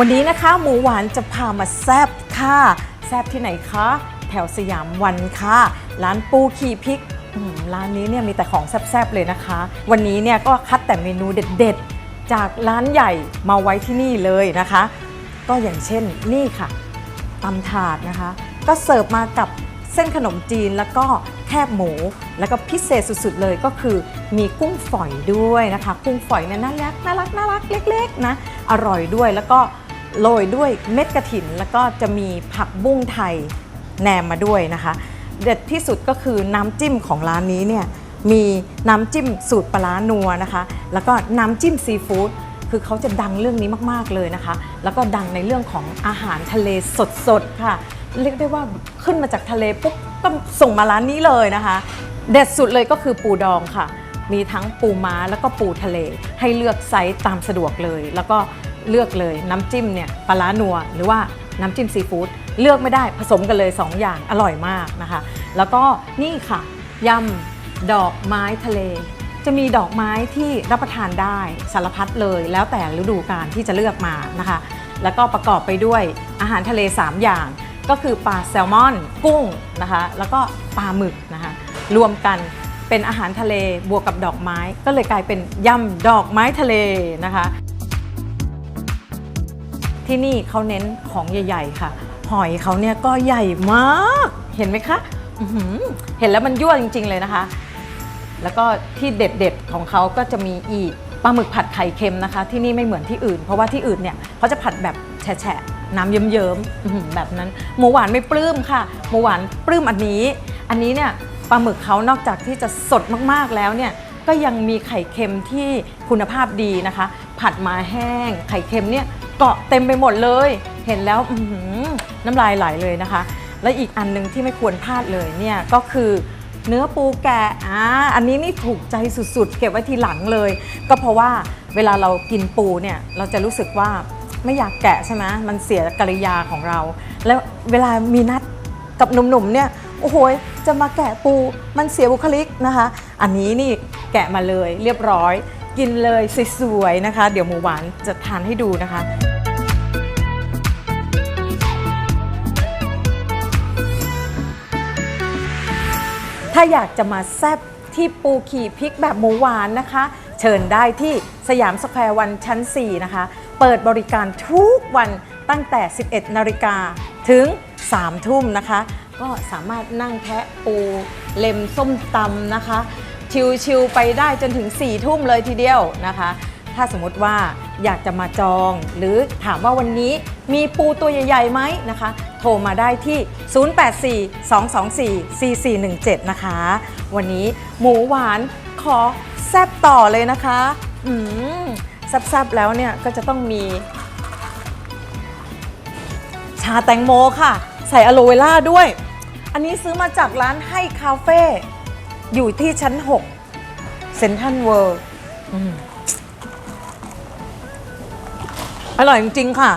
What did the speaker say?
วันนี้นะคะหมูหวานจะพามาแซบค่ะแซบที่ไหนคะแถวสยามวันค่ะ ร้านปูขี่พริกร้านนี้เนี่ยมีแต่ของแซบๆเลยนะคะ วันนี้เนี่ยก็คัดแต่เมนูเด็ดๆ จากร้านใหญ่มาไว้ที่นี่เลยนะคะ ก็อย่างเช่นนี่ค่ะตำถาดนะคะ ก็เสิร์ฟมากับเส้นขนมจีนแล้วก็แคบหมู แล้วก็พิเศษสุดๆเลยก็คือมีกุ้งฝอยด้วยนะคะ กุ้งฝอยเนี่ยน่ารักน่ารักน่ารักเล็ก ๆ นะ อร่อยด้วยแล้วก็ โรยด้วยเม็ดกระถิน แล้วก็จะมีผักบุ้งไทยแนมมาด้วยนะคะ เด็ดที่สุดก็คือน้ำจิ้มของร้านนี้เนี่ยมีน้ำจิ้มสูตรปลาร้านัวนะคะ แล้วก็น้ำจิ้มซีฟู้ดคือเขาจะดังเรื่องนี้มากๆเลยนะคะ แล้วก็ดังในเรื่องของอาหารทะเลสดๆค่ะ เรียกได้ว่าขึ้นมาจากทะเลปุ๊บก็ส่งมาร้านนี้เลยนะคะ เด็ดสุดเลยก็คือปูดองค่ะ มีทั้งปูม้าแล้วก็ปูทะเล ให้เลือกไซส์ตามสะดวกเลย แล้วก็ เลือกเลยน้ำจิ้มเนี่ยปลาร้านัว หรือว่าน้ำจิ้มซีฟู้ดเลือกไม่ได้ผสมกันเลย 2 อย่างอร่อยมากนะคะ แล้วก็นี่ค่ะยำดอกไม้ทะเล จะมีดอกไม้ที่รับประทานได้สารพัดเลยแล้วแต่ฤดูกาลที่จะเลือกมานะคะ แล้วก็ประกอบไปด้วยอาหารทะเล 3 อย่าง ก็คือปลาแซลมอน กุ้งนะคะ แล้วก็ปลาหมึกนะคะ รวมกันเป็นอาหารทะเลบวกกับดอกไม้ ก็เลยกลายเป็นยำดอกไม้ทะเลนะคะ ที่นี่เขาเน้นของใหญ่ ๆ ค่ะ หอยเขาเนี่ยก็ใหญ่มาก เห็นไหมคะเห็นแล้วมันยั่วจริง ๆ เลยนะคะ แล้วก็ที่เด็ดๆของเขาก็จะมีอีกปลาหมึกผัดไข่เค็มนะคะ ที่นี่ไม่เหมือนที่อื่น เพราะว่าที่อื่นเนี่ยเขาจะผัดแบบแฉะๆน้ำเยิ้มๆแบบนั้น หมูหวานไม่ปลื้มค่ะ หมูหวานปลื้มอันนี้ อันนี้เนี่ยปลาหมึกเขานอกจากที่จะสดมากๆแล้วเนี่ยก็ยังมีไข่เค็มที่คุณภาพดีนะคะ ผัดมาแห้ง ไข่เค็มเนี่ย เกาะเต็มไปหมดเลย เห็นแล้วน้ำลายไหลเลยนะคะ และอีกอันหนึงที่ไม่ควรพลาดเลยเนี่ยก็คือเนื้อปูแกะอ่าอันนี้นี่ถูกใจสุดๆ เก็บไว้ทีหลังเลย ก็เพราะว่าเวลาเรากินปูเนี่ยเราจะรู้สึกว่าไม่อยากแกะใช่ไหมมันเสียกริยาของเรา แล้วเวลามีนัดกับหนุ่มๆเนี่ยโอ้โหยจะมาแกะปูมันเสียบุคลิกนะคะ อันนี้นี่แกะมาเลยเรียบร้อย กินเลยสวยๆนะคะ เดี๋ยวหมูหวานจะทานให้ดูนะคะถ้าอยากจะมาแซบที่ปูขี่พริกแบบหมูหวานนะคะ เชิญได้ที่สยามสแควร์วันชั้น 4 นะคะ เปิดบริการทุกวันตั้งแต่ 11 นาฬิกาถึง 3 ทุ่มนะคะ ก็สามารถนั่งแทะปูเล็มส้มตำนะคะ ชิวๆไปได้จนถึง4ทุ่มเลยทีเดียวนะคะ ถ้าสมมติว่าอยากจะมาจอง หรือถามว่าวันนี้มีปูตัวใหญ่ๆไหมนะคะ โทรมาได้ที่ 0842244417 นะคะ วันนี้หมูหวานขอแซบต่อเลยนะคะ อืมแซบๆแล้วเนี่ยก็จะต้องมี ชาแตงโมค่ะ ใส่อะโลเวล่าด้วย อันนี้ซื้อมาจากร้านให้คาเฟ่ อยู่ที่ชั้น 6 เซนทันเวิร์อร่อยจริง ๆ ค่ะ